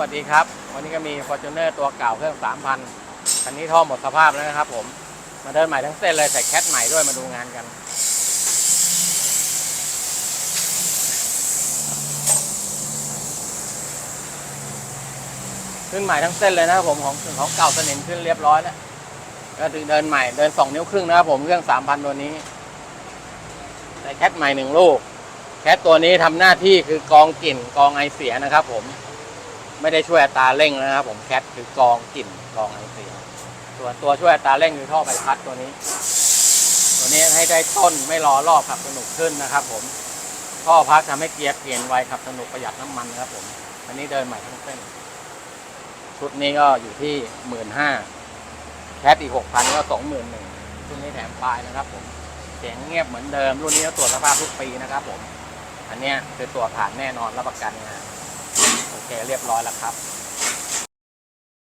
สวัสดีครับ วันนี้ก็มี Fortuner ตัวเก่าเครื่อง 3,000 คันนี้ท่อหมดสภาพแล้วนะครับผม มาเดินใหม่ทั้งเส้นเลย ใส่แคทใหม่ด้วยมาดูงานกัน ขึ้นใหม่ทั้งเส้นเลยนะครับผม ของของเก่าสนิมขึ้นเรียบร้อยแล้วก็ถึงเดินใหม่เดิน 2 นิ้วครึ่งนะครับผมเครื่อง 3,000 ตัวนี้ ใส่แคทใหม่หนึ่งลูก แคทตัวนี้ทำหน้าที่คือกองกลิ่นกองไอเสียนะครับผม ไม่ได้ช่วยอัตราเร่งนะครับผมแคทคือกองกลิ่นกองไอเสียส่วนตัวช่วยอัตราเร่งคือท่อใบพัดตัวนี้ ตัวนี้ให้ได้ต้นไม่รอรอบขับสนุกขึ้นนะครับ ผมท่อพักทำให้เกียร์เปลี่ยนไวขับสนุกประหยัดน้ำมันนะครับ ผมอันนี้เดินใหม่ทั้งเส้นชุดนี้ก็อยู่ที่หมื่นห้าแคทอีกหกพันก็สองหมื่นหนึ่งชุดนี้แถมปลายนะครับ ผมเสียงเงียบเหมือนเดิมรุ่นนี้ตรวจสภาพทุกปีนะครับ ผม อันเนี้ยคือตัวจผ่านแน่นอนรับประกันงาน เคเรียบร้อยแล้วครับ